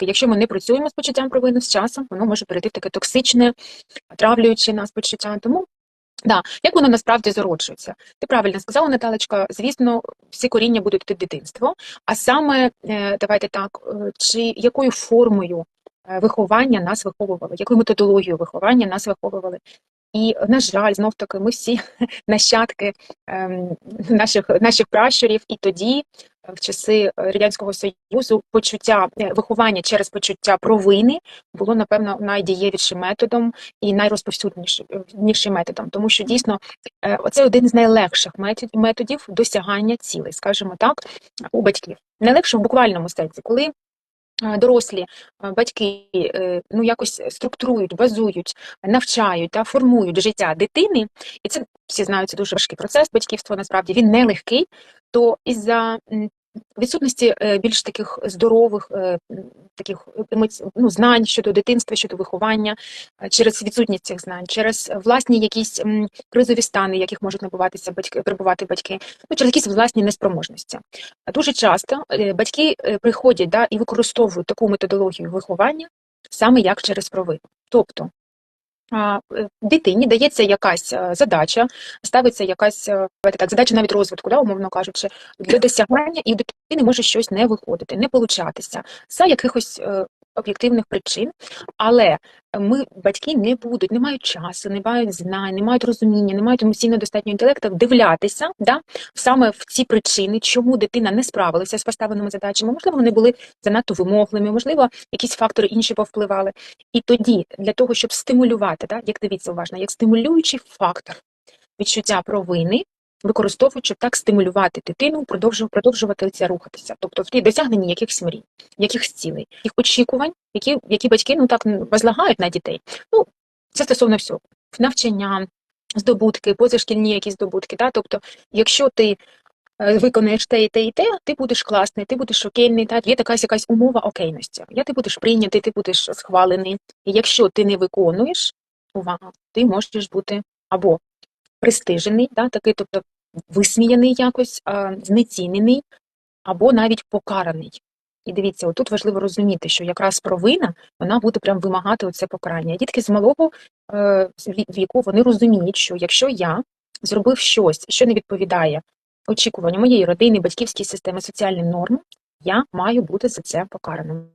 якщо ми не працюємо з почуттям провини з часом, воно може перейти в таке токсичне, травлююче нас почуття. Тому да, як воно насправді зароджується? Ти правильно сказала, Наталечка. Звісно, всі коріння будуть йти в дитинство. А саме е, давайте так, е, чи якою формою е, виховання нас виховували, якою методологією виховання нас виховували? І, на жаль, знов таки, ми всі нащадки ем, наших, наших пращурів, і тоді, в часи Радянського Союзу, почуття е, виховання через почуття провини було, напевно, найдієвішим методом і найрозповсюднішим методом, тому що дійсно е, оце один з найлегших методів досягання цілей, скажімо так, у батьків. Найлегше в буквальному сенсі, коли е, дорослі е, батьки е, ну якось структурують, базують, навчають та формують життя дитини, і це всі знають, це дуже важкий процес батьківства. Насправді він нелегкий. То із-за відсутності е, більш таких здорових е, таких ну, знань щодо дитинства, щодо виховання, е, через відсутність цих знань, через власні якісь кризові стани, яких можуть набуватися батьки, перебувати батьки, ну через якісь власні неспроможності. Дуже часто батьки приходять да, і використовують таку методологію виховання саме як через провину. Тобто дитині дається якась е, задача, ставиться якась е, так, задача навіть розвитку, да, умовно кажучи, для досягання, і дитини може щось не виходити, не получатися. За якихось е, об'єктивних причин. Але ми, батьки, не будуть, не мають часу, не мають знань, не мають розуміння, не мають емоційно достатнього інтелекту вдивлятися да, саме в ці причини, чому дитина не справилася з поставленими задачами. Можливо, вони були занадто вимогливими, можливо, якісь фактори інші повпливали. І тоді, для того, щоб стимулювати, да, як дивіться уважно, як стимулюючий фактор відчуття провини, використовують, щоб так стимулювати дитину, продовжу- продовжувати це рухатися. Тобто в досягненні якихось мрій, якихось цілей, їх очікувань, які, які батьки ну так возлагають на дітей. Ну, це стосовно всього. Навчання, здобутки, позашкільні якісь здобутки. Да? Тобто, якщо ти е, виконаєш те і те і те, ти будеш класний, ти будеш окейний, та є така якась умова окейності. Я ти будеш прийнятий, ти будеш схвалений. І якщо ти не виконуєш, увага, ти можеш бути або пристижений, да, такий, тобто висміяний якось, знецінений, або навіть покараний. І дивіться, отут важливо розуміти, що якраз провина вона буде прям вимагати оце покарання. Дітки з малого е, ві- віку вони розуміють, що якщо я зробив щось, що не відповідає очікуванню моєї родини, батьківської системи, соціальним нормам, я маю бути за це покараним.